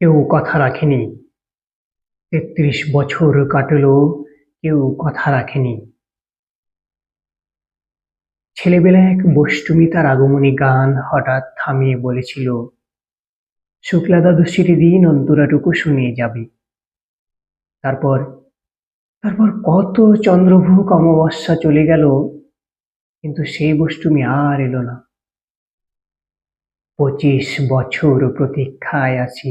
কেউ কথা রাখেনি। তেত্রিশ বছর কাটলো, কেউ কথা রাখেনি। ছেলেবেলায় এক বষ্টমী তার আগমনী গান হঠাৎ থামিয়ে বলেছিল শুক্লা দ্বাদশীর দিন অন্তরাটুকু শুনিয়ে যাবে। তারপর তারপর কত চন্দ্রভূক অমাবস্যা চলে গেল, কিন্তু সেই বষ্টমী আর এলো না। পঁচিশ বছর প্রতীক্ষায় আছি।